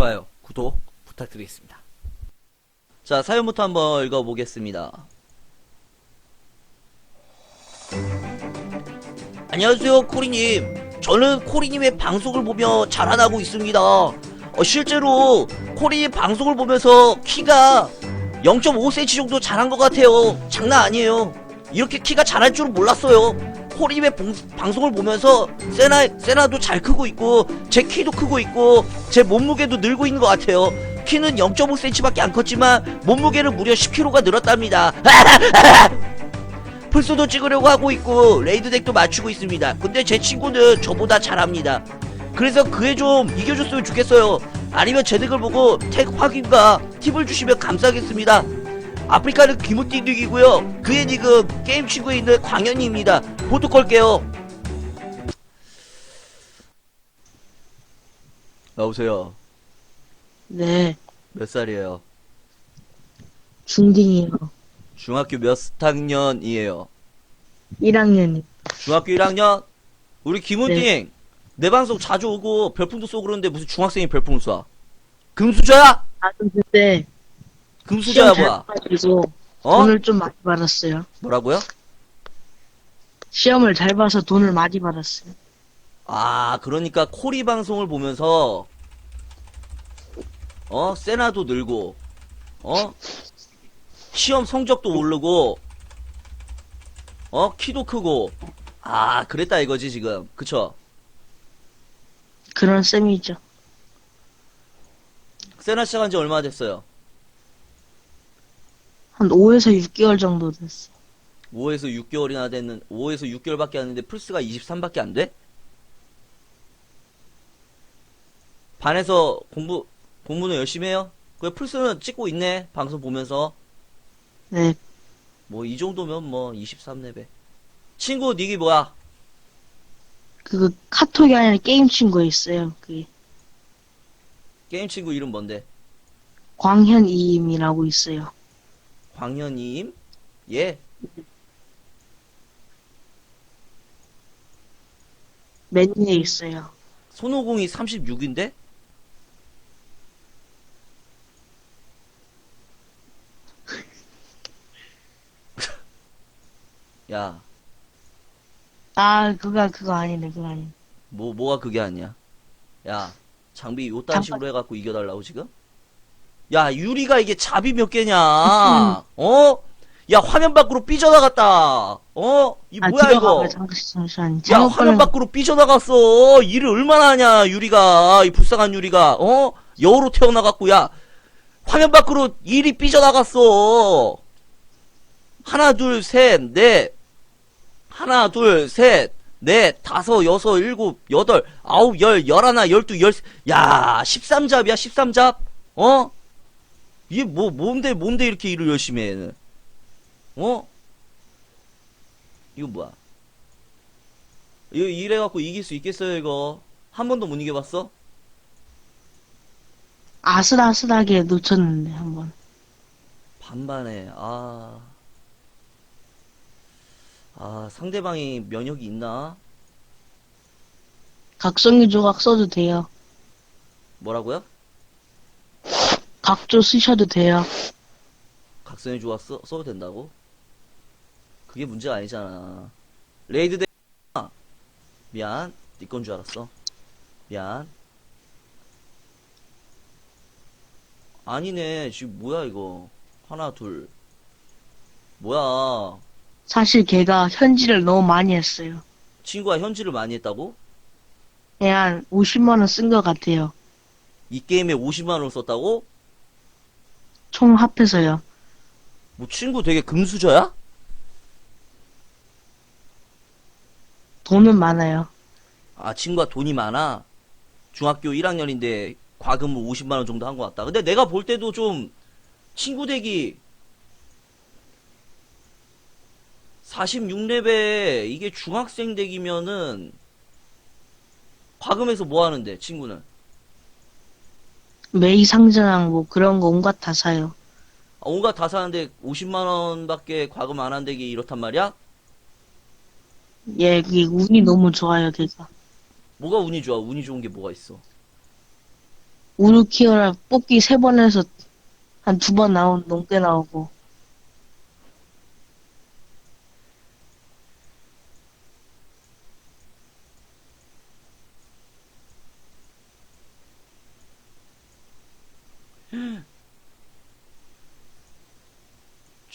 좋아요, 구독 부탁드리겠습니다. 자, 사연부터 한번 읽어보겠습니다. 안녕하세요, 코리님. 저는 코리님의 방송을 보며 자라나고 있습니다. 어, 실제로 코리님 방송을 보면서 키가 0.5cm 정도 자란 것 같아요. 장난 아니에요. 이렇게 키가 자랄 줄은 몰랐어요. 봉- 방송을 보면서 세나, 세나도 잘 크고 있고, 제 키도 크고 있고, 제 몸무게도 늘고 있는 것 같아요. 키는 0.5cm밖에 안 컸지만, 몸무게는 무려 10kg가 늘었답니다. 풀스도 찍으려고 하고 있고 레이드 덱도 맞추고 있습니다. 근데 제 친구는 저보다 잘합니다. 그래서 그에 좀 이겨줬으면 좋겠어요. 아니면 제 덱을 보고 택 확인과 팁을 주시면 감사하겠습니다. 아프리카는 기무띵득이고요. 그의 닉은 게임 친구에 있는 광현이입니다. 보톡 걸게요. 여보세요. 네, 몇 살이에요? 중딩이요. 중학교 몇 학년이에요? 1학년이. 중학교 1학년? 우리 김은띵 네. 내 방송 자주 오고 별풍도 쏘고 그러는데 무슨 중학생이 별풍을 쏴? 금수저야? 아, 좀 그때 금수저야 시험 잘 뭐야? 어? 돈을 좀 많이 받았어요. 뭐라고요? 시험을 잘 봐서 돈을 많이 받았어요. 아 그러니까 코리 방송을 보면서 어 세나도 늘고 어 시험 성적도 오르고 어 키도 크고 아 그랬다 이거지 지금 그쵸? 그런 셈이죠. 세나 시작한 지 얼마나 됐어요? 한 5에서 6개월 정도 됐어. 5에서 6개월이나 됐는 5에서 6개월밖에 안 됐는데 플스가 23밖에 안 돼? 반에서 공부 공부는 열심히 해요? 그 플스는 찍고 있네 방송 보면서 네, 뭐 이 정도면 뭐 23레벨 친구 닉이 뭐야? 그 카톡이 아니라 게임 친구에 있어요. 그게 게임 친구 이름 뭔데? 광현이임이라고 있어요. 광현이임? 예? 맨 위에 있어요. 손오공이 36인데? 야, 아, 그거 그거 아니네, 그거 아니네. 뭐, 뭐가 그게 아니야? 야, 장비 요딴 잠깐. 식으로 해갖고 이겨달라고 지금? 야, 유리가 이게 잡이 몇 개냐? 어? 야, 화면 밖으로 삐져나갔다. 어? 이 아, 뭐야, 이거? 들어가봐, 잠시, 잠시만. 야, 잘못 화면 걸린- 밖으로 삐져나갔어. 일을 얼마나 하냐, 유리가. 이 불쌍한 유리가. 어? 여우로 태어나갖고, 야. 화면 밖으로 일이 삐져나갔어. 하나, 둘, 셋, 넷. 하나, 둘, 셋, 넷, 다섯, 여섯, 일곱, 여덟, 아홉, 열, 열하나, 열두, 열, 야, 13잡이야, 13잡? 어? 이게 뭐, 뭔데, 뭔데 이렇게 일을 열심히 해, 얘는? 어? 이거 뭐야? 이거 이래갖고 이길 수 있겠어요, 이거? 한 번도 못 이겨봤어? 아슬아슬하게 놓쳤는데, 한 번. 반반에, 아. 아, 상대방이 면역이 있나? 각성기 조각 써도 돼요. 뭐라고요? 각조 쓰셔도 돼요. 각성이 좋아 써, 써도 된다고? 그게 문제가 아니잖아. 레이드 대, 아, 미안. 네 건 줄 알았어. 미안. 아니네. 지금 뭐야, 이거. 하나, 둘. 뭐야. 사실 걔가 현질을 너무 많이 했어요. 친구가 현질을 많이 했다고? 그냥 50만원 쓴 것 같아요. 이 게임에 50만원을 썼다고? 총 합해서요. 뭐 친구 되게 금수저야? 돈은 많아요. 아, 친구가 돈이 많아? 중학교 1학년인데 과금을 50만 원 정도 한 것 같다. 근데 내가 볼 때도 좀 친구 덱이 46레벨 이게 중학생 덱이면은 과금해서 뭐 하는데 친구는 메이 상자랑 뭐 그런 거 온갖 다 사요. 아, 온갖 다 사는데 50만 원밖에 과금 안한 덱이 이렇단 말이야? 예, 그게 운이 너무 좋아요, 걔가. 뭐가 운이 좋아? 운이 좋은 게 뭐가 있어? 우르 키어라 뽑기 세 번 해서 한 두 번 나온 넘게 나오고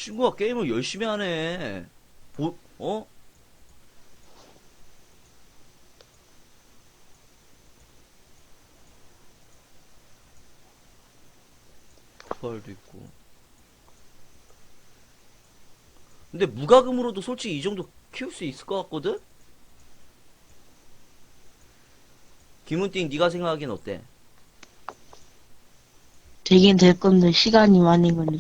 친구가 게임을 열심히 하네. 보, 어? 부활도 있고. 근데 무과금으로도 솔직히 이 정도 키울 수 있을 것 같거든? 김은띵 네가 생각하기엔 어때? 되긴 될 건데 시간이 많이 걸리.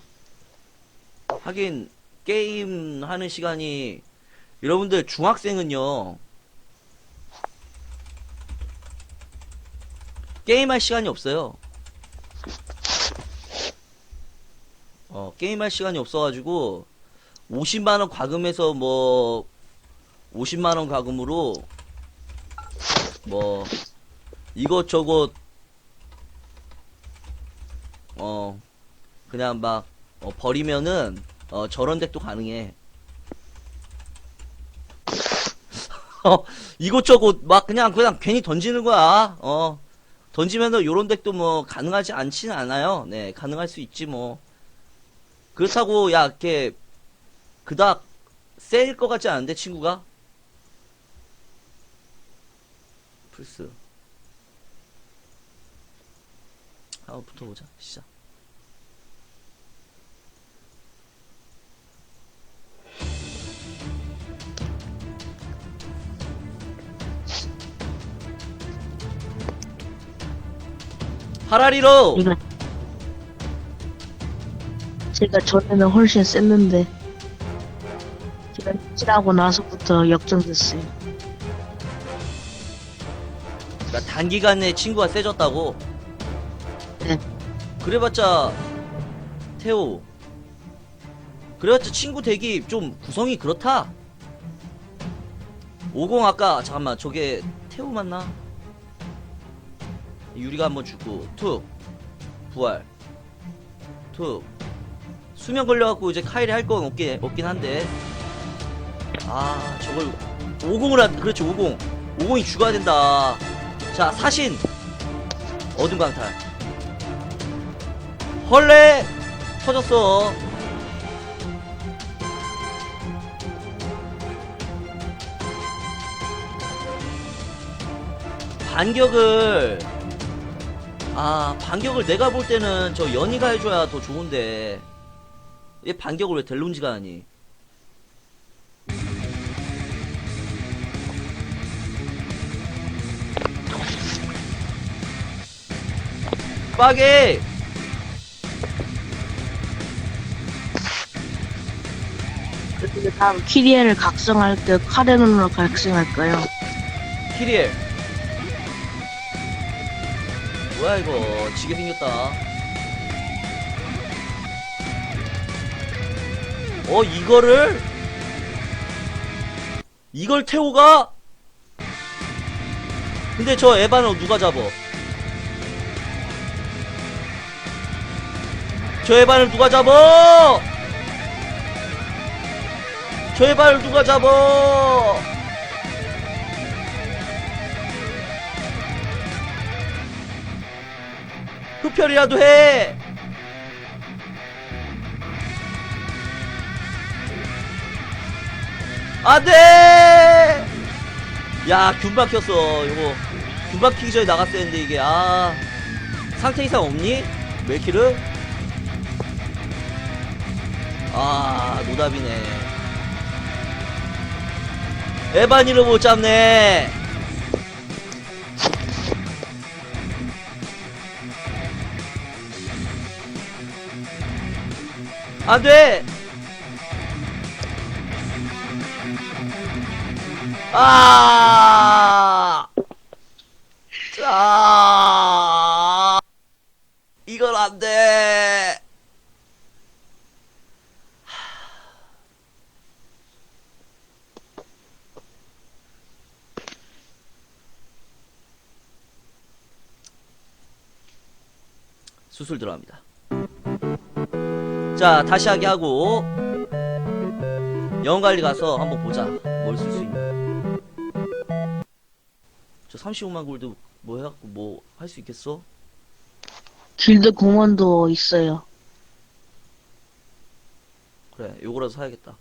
하긴 게임 하는 시간이 여러분들 중학생은요 게임할 시간이 없어요. 어 게임할 시간이 없어가지고 50만 원 과금해서 뭐 50만 원 과금으로 뭐 이것저것 어 그냥 막 어, 버리면은 어, 저런 덱도 가능해. 어, 이것저것 막 그냥 그냥 괜히 던지는 거야. 어. 던지면은 요런 덱도 뭐 가능하지 않지는 않아요. 네, 가능할 수 있지 뭐. 그렇다고 야, 이렇게 그닥 세일 것 같지 않은데 친구가? 플스. 한번 붙어보자. 시작. 하라리로. 제가 제가 전에는 훨씬 셌는데 제가 칠하고 나서부터 역전됐어요. 나 단기간에 친구가 세졌다고? 네. 그래봤자 태호. 그래봤자 친구 덱이 좀 구성이 그렇다? 50 아까 잠깐만 저게 태호 맞나 유리가 한번 주고 툭 부활 툭 수면 걸려갖고 이제 카일이 할 건 없긴, 없긴 한데. 아 저걸 50을 한 그렇지 50 50이 죽어야 된다. 자 사신. 어둠 강탈. 헐레! 터졌어. 반격을 아 반격을 내가 볼 때는 저 연희가 해줘야 더 좋은데. 얘 반격을 왜 델론지가 하니? 빠게 그리고 다음 키리엘을 각성할 때 카레논으로 각성할까요? 키리엘 뭐야 이거. 지게 생겼다. 어 이거를? 이걸 태우가? 근데 저 에바는 누가 잡어? 저 에바를 누가 잡어? 저 에바를 누가 잡어 흡혈이라도 해! 안 돼! 야, 균 박혔어. 이거. 균 박히기 전에 나갔어야 했는데, 이게. 아. 상태 이상 없니? 멜키르? 아, 노답이네. 에바니를 못 잡네. 안 돼! 아! 자! 이건 안 돼! 수술 들어갑니다. 자, 다시 하게 하고 영관리 가서 한번 보자. 뭘 쓸 수 있나. 저 35만 골드 뭐 해갖고 뭐 할 수 있겠어? 길드 공원도 있어요. 그래, 요거라도 사야겠다.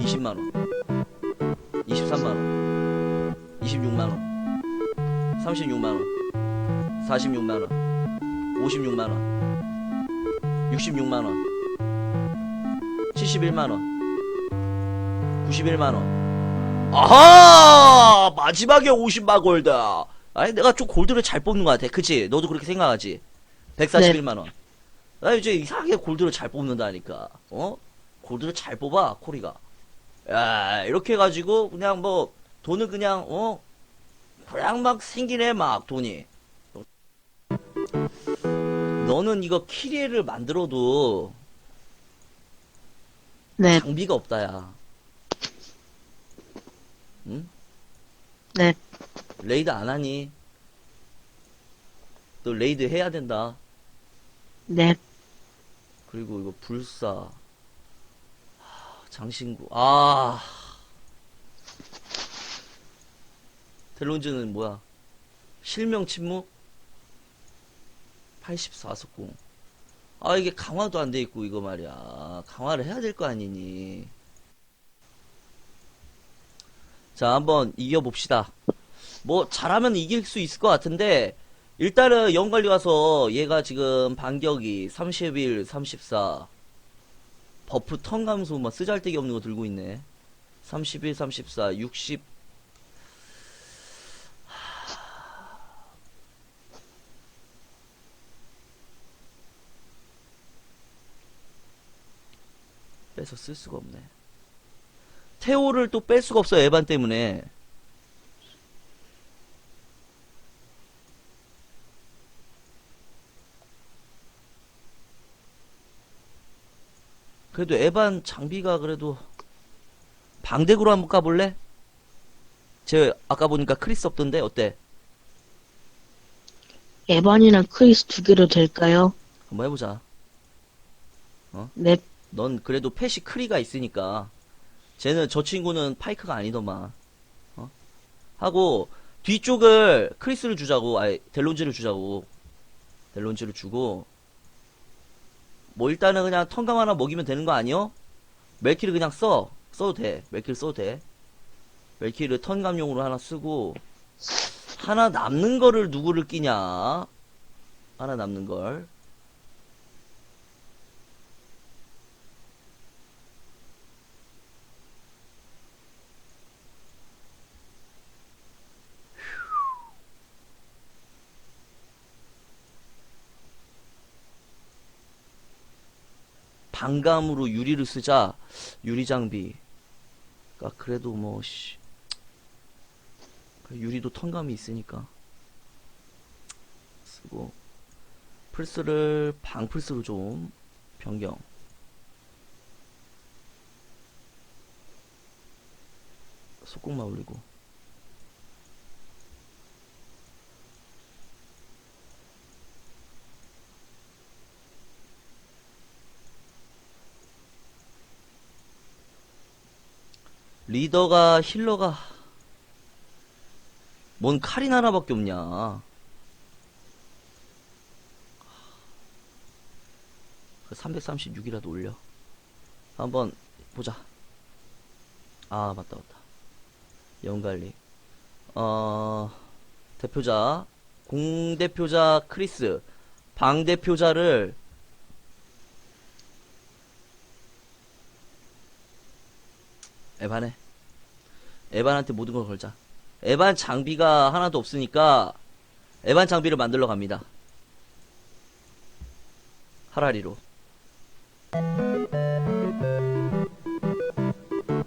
20만원. 23만원. 26만원. 36만원. 46만원. 56만원. 66만원. 71만원. 91만원. 아하! 마지막에 50만 골드. 아니, 내가 좀 골드를 잘 뽑는 것 같아. 그치? 너도 그렇게 생각하지? 141만원. 나 이제 이상하게 골드를 잘 뽑는다니까. 어? 골드를 잘 뽑아, 코리가. 야, 이렇게 해가지고, 그냥 뭐, 돈을 그냥, 어? 그냥 막 생기네, 막, 돈이. 너는 이거 키리에를 만들어도 네, 장비가 없다, 야. 응? 네. 레이드 안 하니? 너 레이드 해야 된다. 네. 그리고 이거 불사 하, 장신구 아 델론즈는 뭐야 실명 침묵 84석공 아 이게 강화도 안 돼 있고 이거 말이야. 강화를 해야 될 거 아니니. 자 한번 이겨봅시다. 뭐 잘하면 이길 수 있을 것 같은데 일단은 영관리 가서 얘가 지금 반격이 31, 34 버프 턴 감소 막 쓰잘데기 없는 거 들고 있네. 31, 34, 60 빼서 쓸 수가 없네 테오를 또 뺄 수가 없어 에반 때문에 그래도 에반 장비가 그래도 방덱으로 한번 까볼래? 제 아까 보니까 크리스 없던데 어때? 에반이나 크리스 두 개로 될까요? 한번 해보자. 네, 넌 그래도 펫이 크리가 있으니까 쟤는 저 친구는 파이크가 아니더만. 어? 하고 뒤쪽을 크리스를 주자고, 아니 델론즈를 주자고. 델론즈를 주고 뭐 일단은 그냥 턴감 하나 먹이면 되는 거 아니요? 멜키를 그냥 써. 써도 돼. 멜키를 써도 돼. 멜키를 턴감용으로 하나 쓰고 하나 남는 거를 누구를 끼냐? 하나 남는 걸. 반감으로 유리를 쓰자. 유리 장비 가 그래도 뭐 씨. 유리도 턴감이 있으니까 쓰고. 플스를 방플스로 좀 변경. 속공만 올리고 리더가 힐러가 뭔 칼인 하나밖에 없냐. 336이라도 올려. 한번 보자. 아 맞다 맞다. 영관리. 어 대표자 공대표자 크리스 방대표자를 에반해. 에반한테 모든 걸 걸자. 에반 장비가 하나도 없으니까 에반 장비를 만들러 갑니다. 하라리로.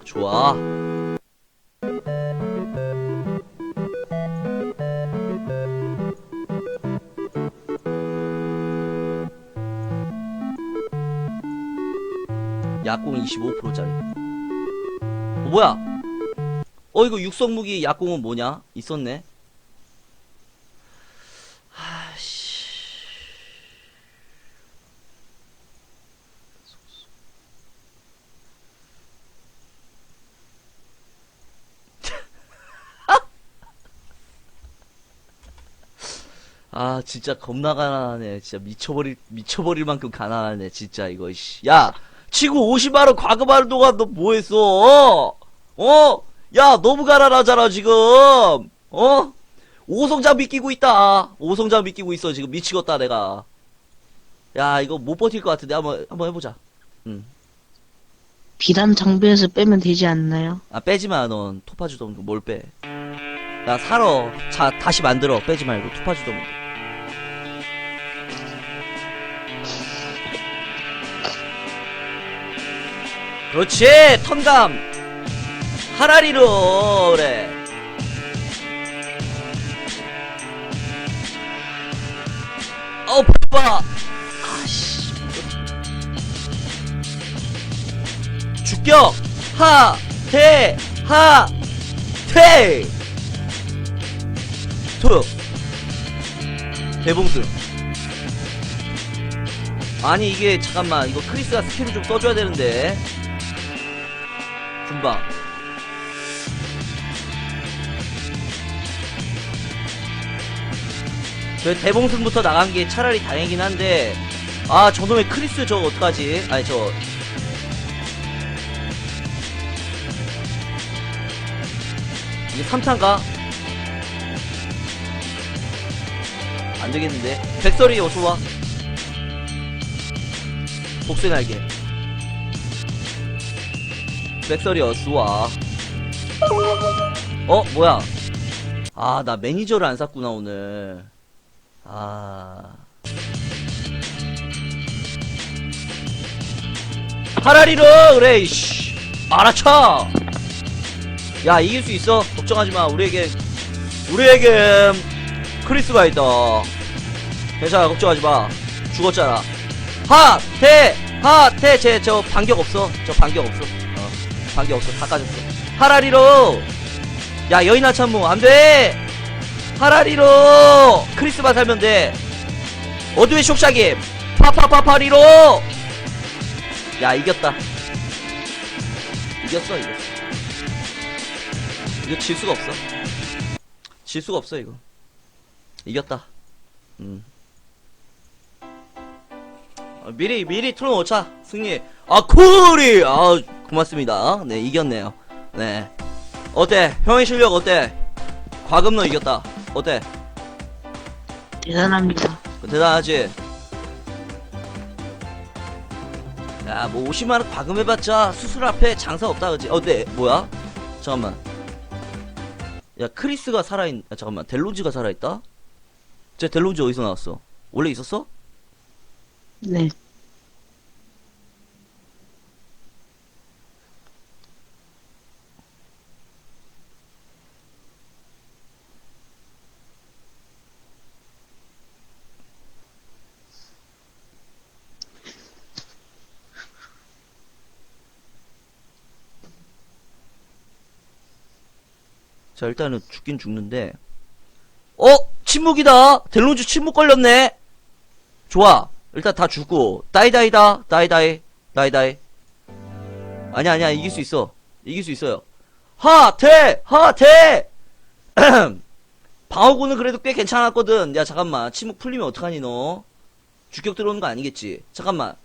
좋아. 약공 25%짜리. 어, 뭐야? 어 이거 육성무기 약공은 뭐냐? 있었네. 아씨. 아 진짜 겁나 가난하네 진짜 미쳐버릴 미쳐버릴 만큼 가난하네 진짜 이거 씨. 야 치고 50만원 과금하는 동안 너 뭐했어 어? 어? 야, 너무 가난하잖아, 지금. 어? 오성장비 끼고 있다. 오성장비 끼고 있어. 지금 미치겠다, 내가. 야, 이거 못 버틸 것 같은데. 한번, 한번 해보자. 응. 비단 장비에서 빼면 되지 않나요? 아, 빼지 마, 넌. 토파주던 뭘 빼. 야, 살어. 자, 다시 만들어. 빼지 말고. 토파주던 그렇지! 턴감! 하라리로! 그래. 어, 봐봐! 아씨. 주격! 하! 태! 하! 퇴! 토! 대봉승. 아니, 이게, 잠깐만. 이거 크리스가 스킬을 좀 써줘야 되는데. 금방. 대봉승부터 나간 게 차라리 다행이긴 한데, 아, 저놈의 크리스 저거 어떡하지? 아니, 저, 이게 3탄가? 안 되겠는데. 백설이 어서와. 복수 날개. 백설이 어서와. 어, 뭐야. 아, 나 매니저를 안 샀구나, 오늘. 아. 하라리로! 그래, 이씨. 알아쳐! 야 이길 수 있어. 걱정하지 마. 우리에게 우리에게 크리스가 있다 괜찮아 걱정하지 마. 죽었잖아. 하태 하태 쟤저 반격 없어. 저 반격 없어. 어 반격 없어. 다 까졌어. 하라리로. 야 여인아 참모 안돼 하라리로 크리스만 살면 돼 어둠의 쇽샤김 파파파파리로 야 이겼다 이겼어 이겼어 이거 질 수가 없어. 질 수가 없어, 이거. 이겼다. 음. 어, 미리, 미리 틀어놓자. 승리. 아, 쿨이! 아, 고맙습니다. 네, 이겼네요. 네. 어때? 형의 실력 어때? 과금너 이겼다. 어때? 대단합니다. 대단하지? 야, 뭐 50만 원 과금해봤자 수술 앞에 장사 없다, 그지? 어, 네, 뭐야? 잠깐만. 야, 크리스가 살아있, 야, 잠깐만. 델론즈가 살아있다? 쟤 델론즈 어디서 나왔어? 원래 있었어? 네. 자, 일단은 죽긴 죽는데. 어? 침묵이다! 델론즈 침묵 걸렸네? 좋아. 일단 다 죽고. 다이다이다. 다이다이. 다이다이. 아니야, 아니야. 이길 수 있어. 이길 수 있어요. 하태! 하태! 방어구는 그래도 꽤 괜찮았거든. 야, 잠깐만. 침묵 풀리면 어떡하니, 너? 주격 들어오는 거 아니겠지? 잠깐만.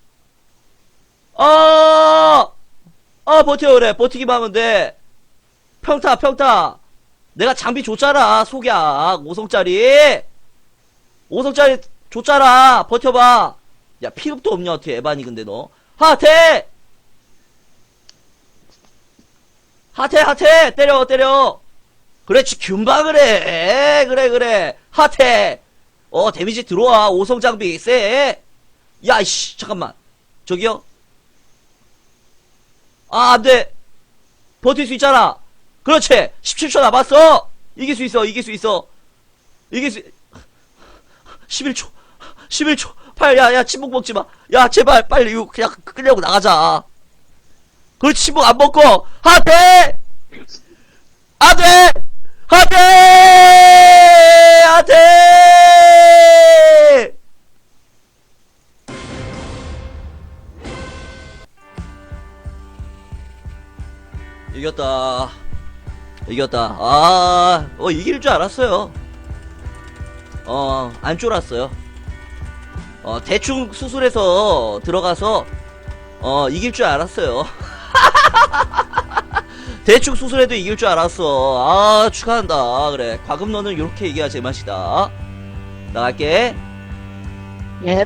아! 아, 버텨, 그래. 버티기만 하면 돼. 평타, 평타. 내가 장비 줬잖아, 속약. 5성짜리. 5성짜리 줬잖아. 버텨봐. 야, 피력도 없냐, 어떻게, 에반이, 근데 너. 하태! 하태, 하태! 때려, 때려! 그렇지, 균박을 해! 그래, 그래. 하태! 어, 데미지 들어와. 5성 장비, 쎄! 야, 이씨, 잠깐만. 저기요? 아, 안 돼! 버틸 수 있잖아! 그렇지! 17초 남았어! 이길 수 있어, 이길 수 있어. 이길 수, 11초, 11초. 빨리, 야, 야, 침묵 먹지 마. 야, 제발, 빨리, 이거 그냥 끌려고 나가자. 그렇지, 침묵 안 먹고, 하태! 안 돼! 하태! 이겼다. 아, 어, 이길 줄 알았어요. 어, 안 쫄았어요. 어, 대충 수술해서 들어가서, 어, 이길 줄 알았어요. 대충 수술해도 이길 줄 알았어. 아, 축하한다. 그래. 과금 너는 요렇게 얘기해야 제맛이다. 나갈게. 예.